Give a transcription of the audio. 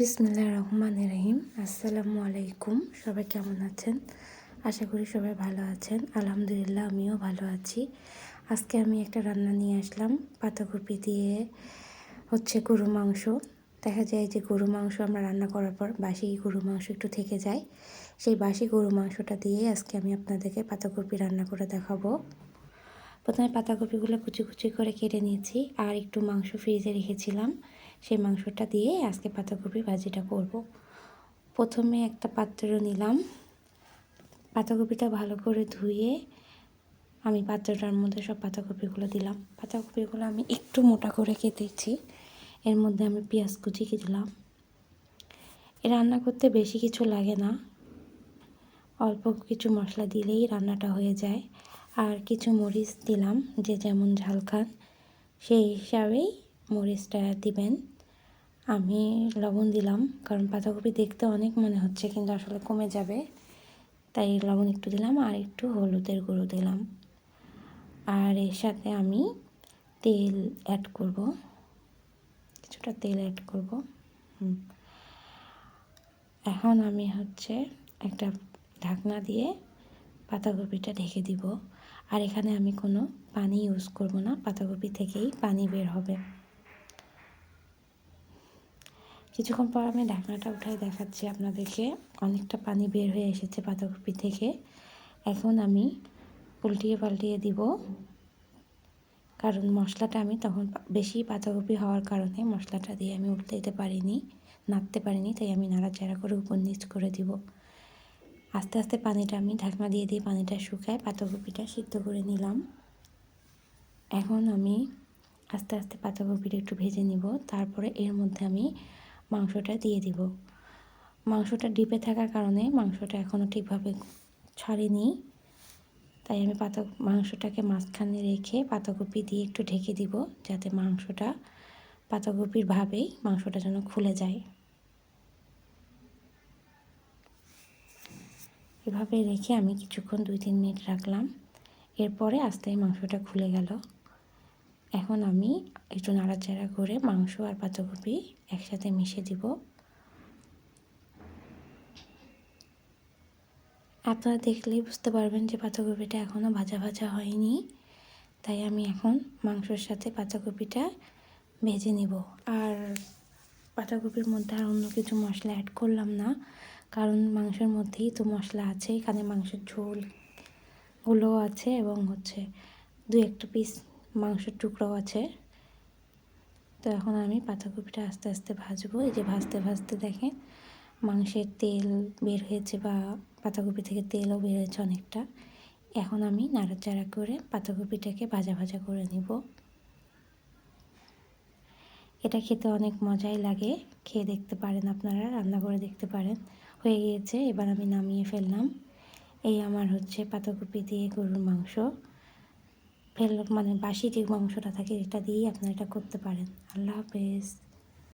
বিসমিল্লাহ রহমান রহিম। আসসালামু আলাইকুম। সবাই কেমন আছেন? আশা করি সবাই ভালো আছেন। আলহামদুলিল্লাহ, আমিও ভালো আছি। আজকে আমি একটা রান্না নিয়ে আসলাম। পাতাকপি দিয়ে হচ্ছে গরু মাংস। দেখা যায় যে গরু মাংস আমরা রান্না করার পর বাসি গরু মাংস একটু থেকে যায়। সেই বাসি গরু মাংসটা দিয়ে আজকে আমি আপনাদেরকে পাতাকপি রান্না করে দেখাবো। প্রথমে পাতাকপিগুলো কুচি কুচি করে কেটে নিয়েছি আর একটু মাংস ফ্রিজে রেখেছিলাম। সেই মাংসটা দিয়ে আজকে পাতাকপি ভাজিটা করব। প্রথমে একটা পাত্র নিলাম। পাতাকপিটা ভালো করে ধুয়ে আমি পাত্রটার মধ্যে সব পাতাকপিগুলো দিলাম। পাতাকপিগুলো আমি একটু মোটা করে কেটেছি। এর মধ্যে আমি পেঁয়াজ কুচি দিলাম। এ রান্না করতে বেশি কিছু লাগে না। অল্প কিছু মশলা দিলেই রান্নাটা হয়ে যায়। আর কিছু মরিচ দিলাম, যে যেমন ঝাল খান, সেই হিসাবেই মরিচটা দিবেন। আমি লবণ দিলাম, কারণ পাতাকপি দেখতে অনেক মনে হচ্ছে, কিন্তু আসলে কমে যাবে। তাই লবণ একটু দিলাম আর একটু হলুদের গুঁড়ো দিলাম। আর এর সাথে আমি তেল অ্যাড করব। কিছুটা তেল অ্যাড করব। এখন আমি হচ্ছে একটা ঢাকনা দিয়ে পাতাকপিটা ঢেকে দিব। আর এখানে আমি কোনো পানি ইউজ করব না, পাতাকপি থেকেই পানি বের হবে। কিছুক্ষণ পর আমি ঢাকনাটা উঠাই দেখাচ্ছি আপনাদেরকে। অনেকটা পানি বের হয়ে এসেছে পাতাকপি থেকে। এখন আমি উল্টিয়ে পাল্টিয়ে দিব। কারণ মশলাটা আমি তখন বেশি পাতাকপি হওয়ার কারণে মশলাটা দিয়ে আমি উল্টে দিতে পারিনি, নাড়তে পারিনি, তাই আমি নাড়াচাড়া করে উপর নিচ করে দিব। আস্তে আস্তে পানিটা আমি ঢাকনা দিয়ে দিয়ে পানিটা শুকায় পাতাকপিটা সিদ্ধ করে নিলাম। এখন আমি আস্তে আস্তে পাতাকপিটা একটু ভেজে নিব। তারপরে এর মধ্যে আমি মাংসটা দিয়ে দিব। মাংসটা ডিপে থাকার কারণে মাংসটা এখনও ঠিকভাবে ছাড়েনি। তাই আমি পাতা, মাংসটাকে মাঝখানে রেখে পাতাকপি দিয়ে একটু ঢেকে দিব, যাতে মাংসটা, পাতাকপির ভাবেই মাংসটা যেন খুলে যায়। এভাবে রেখে আমি কিছুক্ষণ দুই তিন মিনিট রাখলাম। এরপরে আস্তে মাংসটা খুলে গেল। এখন আমি একটু নাড়াচাড়া করে মাংস আর পাতাকপি একসাথে মিশে দিব। আপনারা দেখলেই বুঝতে পারবেন যে পাতাকপিটা এখনও ভাজা ভাজা হয়নি। তাই আমি এখন মাংসর সাথে পাতাকপিটা ভেজে নিব। আর পাতাকপির মধ্যে আর অন্য কিছু মশলা অ্যাড করলাম না, কারণ মাংসের মধ্যেই তো মশলা আছে, এখানে মাংসের ঝোল ঝোলগুলো আছে এবং হচ্ছে দু একটা পিস মাংসের টুকরোও আছে। তো এখন আমি পাতাকপিটা আস্তে আস্তে ভাজবো। এই যে ভাজতে ভাজতে দেখেন মাংসের তেল বের হয়েছে বা পাতাকপি থেকে তেলও বের হয়েছে অনেকটা। এখন আমি নাড়াচাড়া করে পাতাকপিটাকে ভাজা ভাজা করে নিব। এটা খেতে অনেক মজাই লাগে। খেয়ে দেখতে পারেন আপনারা, রান্না করে দেখতে পারেন। হয়ে গিয়েছে, এবার আমি নামিয়ে ফেললাম। এই আমার হচ্ছে পাতাকপি দিয়ে গরুর মাংস। ফেল মানে বাসি যে মাংসটা থাকে এটা দিয়েই আপনারা এটা করতে পারেন। আল্লাহ হাফেজ।